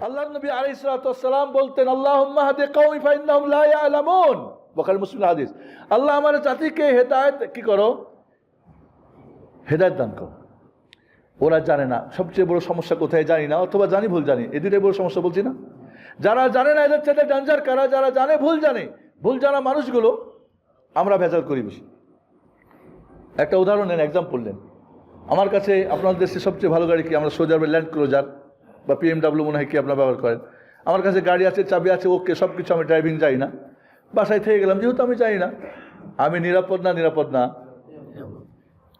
আল্লাহ নবী আলাইসালাম বলতেন আল্লাহ বখারি মুসলিম হাদিস। আল্লাহ আমার জাতিকে হেদায়ত কি করো? হেদায়ত দান করো। ওরা জানে না, সবচেয়ে বড় সমস্যা কোথায় জানি না, অথবা জানি ভুল জানি। এই দুটাই বড় সমস্যা বলছি না? যারা জানে না, এদের চাইতে ডেঞ্জার কারা? যারা জানে, ভুল জানে। ভুল জানা মানুষগুলো আমরা ভেজাল করি বেশি। একটা উদাহরণ নেন এক্সাম্পল নেন। আমার কাছে আপনার দেশে সবচেয়ে ভালো গাড়ি কি? আমরা সোজা ল্যান্ড ক্লোজার বা পিএমডাব্লিউ মনে হয় কি আপনারা ব্যবহার করেন। আমার কাছে গাড়ি আছে, চাবি আছে, ওকে সব কিছু আমি ড্রাইভিং যাই না। বাসায় থেকে গেলাম, যেহেতু আমি যাই না। আমি নিরাপদ না নিরাপদ না।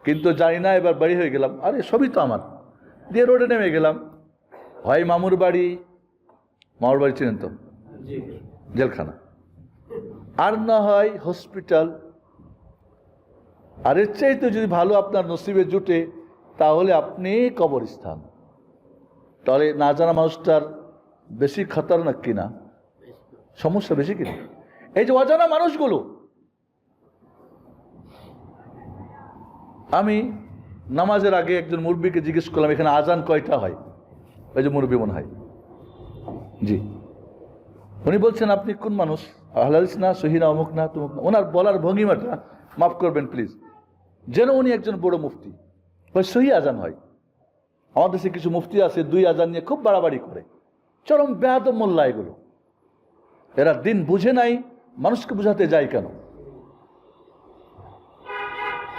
কিন্তু জানি না, এবার বাড়ি হয়ে গেলাম। আরে, সবই তো আমার। দিয়ে রোডে নেমে গেলাম। হয় মামুর বাড়ি। মামুর বাড়ি চিনেন তো? জেলখানা। আর না হয় হসপিটাল আর এর চাইতে যদি ভালো আপনার নসিবে জুটে, তাহলে আপনি কবরস্থান। তাহলে না জানা মানুষটার বেশি খতরনাক কিনা? সমস্যা বেশি কিনা? এই যে অজানা মানুষগুলো। আমি নামাজের আগে একজন মুরব্বীকে জিজ্ঞেস করলাম, এখানে আজান কয়টা হয়? ওই যে মুরব্বী মনে হয়। জি। উনি বলছেন, আপনি কোন মানুষ? আহলাদিস না সহিনা অমুক না, তুমুক না? ওনার বলার ভঙ্গিমাটা মাফ করবেন, প্লিজ। যেন উনি একজন বড় মুফতি। ওই সহি আজান হয়। আমাদের দেশে কিছু মুফতি আছে, দুই আজান নিয়ে খুব বাড়াবাড়ি করে। চরম বেহাদ মোল্লা এগুলো। এরা দিন বুঝে নাই, মানুষকে বুঝাতে যায় কেন?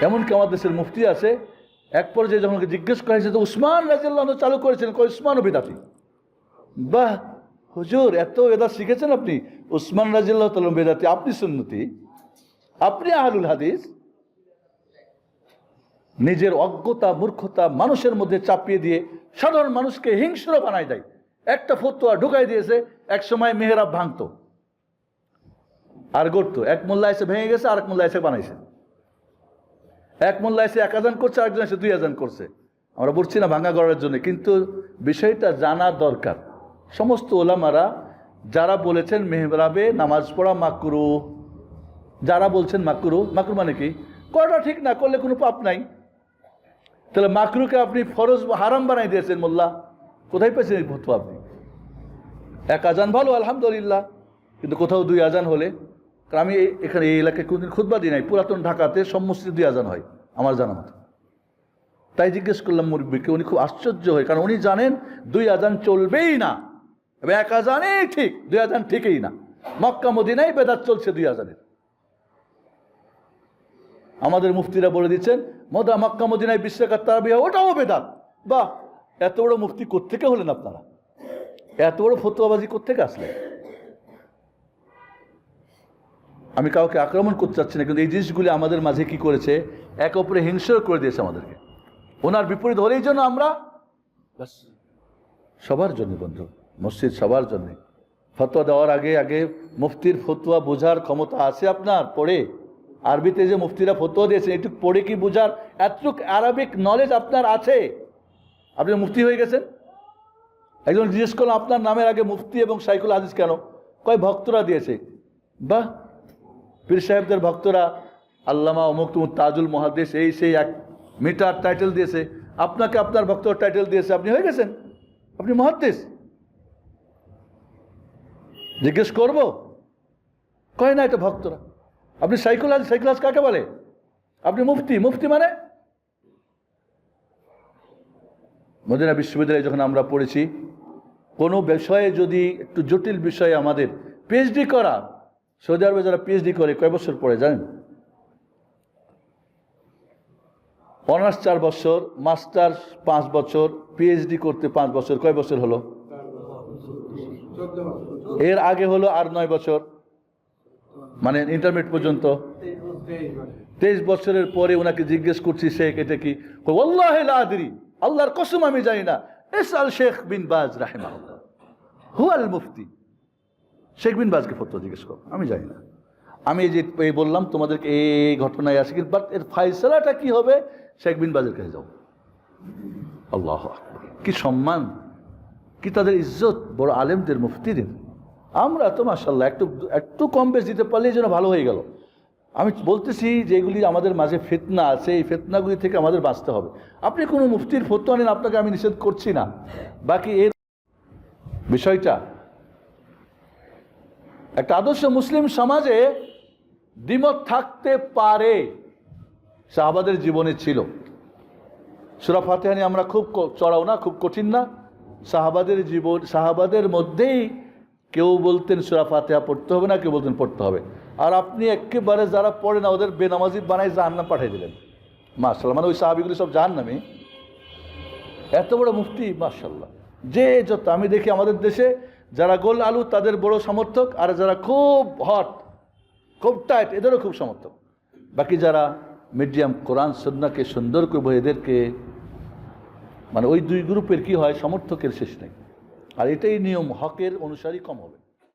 এমনকি আমার দেশের মুফতি আছে, এক পর্যায়ে যখন জিজ্ঞেস করা হয়েছে তো উসমান রাজিয়াল্লাহ চালু করেছেন, কয় উসমানও বিদাতি বাহ, হুজুর, এত বেদাত শিখেছেন আপনি। উসমান রাজিয়াল্লাহ তালম বেদাতি, আপনি সুন্নতি, আপনি আহলুল হাদিস। নিজের অজ্ঞতা, মূর্খতা মানুষের মধ্যে চাপিয়ে দিয়ে সাধারণ মানুষকে হিংস্র বানায় দেয়। একটা ফতুয়া ঢুকাই দিয়েছে, এক সময় মেহেরাব ভাঙতো। আর গড়তো। এক মোল্লা এসে ভেঙে গেছে আর এক মোল্লা এসে বানাইছে। এক মোল্লা এসে এক আজান করছে, আরেকজন এসে দুই আজান করছে। আমরা বলছি না ভাঙা গড়ার জন্য, কিন্তু বিষয়টা জানা দরকার। সমস্ত ওলামারা যারা বলেছেন মেহরাবে নামাজ পড়া মাকরু, যারা বলছেন মাকরু মাকরু মানে কি? করাটা ঠিক না করলে কোনো পাপ নাই। তাহলে মাকরুকে আপনি ফরজ হারাম বানাই দিয়েছেন মোল্লা। কোথায় পেয়েছেন এই ফতুয়া আপনি? এক আজান ভালো, আলহামদুলিল্লাহ। কিন্তু কোথাও দুই আজান হলে, কারণ আমি এখানে এই এলাকায় কোনোদিন খুদবা দিই নাই। পুরাতন ঢাকাতে সব মসজিদে দুই আজান হয়, আমার জানা মতো। তাই জিজ্ঞেস করলাম মুরব্বীকে, উনি খুব আশ্চর্য হয়, কারণ উনি জানেন দুই আজান চলবেই না। এবং এক আজানেই ঠিক, দুই আজান ঠিকই না। মক্কা মদিনাই বেদাত চলছে দুই আজানের। আমাদের মুফতিরা বলে দিচ্ছেন মদা মক্কা মদিনায় বিশ্বের তারা বিয়া ওটাও বেদাত। বাহ এত বড় মুক্তি কোত্থেকে হলেন আপনারা? এত বড় ফতুয়াবাজি কোত্থেকে আসলেন? আমি কাউকে আক্রমণ করতে চাচ্ছি না কিন্তু এই জিনিসগুলি আমাদের মাঝে কি করেছে? এক অপরে হিংস্র করে দিয়েছে আমাদেরকে। ওনার বিপরীত হলেই জন্য আমরা ব্যাস সবার জন্য বন্ধু মসজিদ সবার জন্যে। ফতোয়া দেওয়ার আগে আগে মুফতির ফতুয়া বোঝার ক্ষমতা আছে আপনার? পড়ে। আরবিতে যে মুফতিরা ফতুয়া দিয়েছেন একটু পড়ে কি বোঝার? এতটুক আরবিক নলেজ আপনার আছে? আপনি মুফতি হয়ে গেছেন? একজন জিজ্ঞেস করলাম আপনার নামের আগে মুফতি এবং সাইকুল হাদিস কেন? কয়, ভক্তরা দিয়েছে। বাহ! পীর সাহেবদের ভক্তরা, আল্লামা অমুক তাজুল মহাদেশ এই সেই এক মিটার টাইটেল দিয়েছে। আপনাকে আপনার ভক্তর টাইটেল দিয়েছে। আপনি হয়ে গেছেন? আপনি মহাদ্দেশ জিজ্ঞেস করব? কয় না এটা ভক্তরা? আপনি সাইকুল আজ সাইকুল কাকে বলে? আপনি মুফতি। মুফতি মানে? মদিনা বিশ্ববিদ্যালয়ে যখন আমরা পড়েছি কোনো বিষয়ে যদি একটু জটিল বিষয়ে আমাদের পিএইচডি করা সৌদি আরবে যারা পিএইচডি করে কয় বছর পরে জানেন? অনার্স চার বছর মাস্টার পাঁচ বছর পিএইচডি করতে পাঁচ বছর কয় বছর হলো? এর আগে হলো আর নয় বছর। মানে ইন্টারমিডিয়েট পর্যন্ত। তেইশ বছরের পরে ওনাকে জিজ্ঞেস করছি, শেখ, এটা কি? আদরি, আল্লাহর কসম আমি জানি না। এস আল শেখ বিন বাজ রাহেমা হু আল মুফতি। শেখ বিন বাজকে ফটো জিজ্ঞেস করো, আমি জানি না। আমি যে এই বললাম, তোমাদেরকে এই ঘটনায় আছে কিন্তু বাট এর ফাইসলাটা কি হবে? শেখ বিন বাজের কাছে যাও। আল্লাহ কি সম্মান, কি তাদের ইজ্জত, বড় আলেমদের মুফতিদের। আমরা তো মাসাল্লাহ একটু একটু কম বেশ দিতে পারলেই যেন ভালো হয়ে গেল। আমি বলতেছি যে এগুলি আমাদের মাঝে ফেতনা আছে, এই ফেতনাগুলি থেকে আমাদের বাঁচতে হবে। আপনি কোনো মুফতির ফতো আনেন আপনাকে আমি নিষেধ করছি না। বাকি এর বিষয়টা, একটা আদর্শ মুসলিম সমাজে দ্বিমত থাকতে পারে, সাহাবাদের জীবনে ছিল। সুরা ফাতেহানি আমরা খুব চড়াও না, খুব কঠিন না। সাহাবাদের জীবন, সাহাবাদের মধ্যেই কেউ বলতেন সুরা ফাতেহা পড়তে হবে না, কেউ বলতেন পড়তে হবে। আর আপনি একেবারে যারা পড়ে না, ওদের বেনামাজি বানাই জাহান্নাম পাঠিয়ে দিলেন। মার্শাল মানে ওই সাহাবিগুলি সব জাহান্নামে। এত বড় মুফতি মার্শাল্লাহ যে যত, আমি দেখি আমাদের দেশে যারা গোল আলু, তাদের বড় সমর্থক, আর যারা খুব হট, খুব টাইট, এদেরও খুব সমর্থক। বাকি যারা মিডিয়াম কোরআন সন্নাকে সুন্দর করব এদেরকে মানে ওই দুই গ্রুপের কি হয়, সমর্থকের শেষ নেই। আর এটাই নিয়ম হকের অনুসারী কম হবে।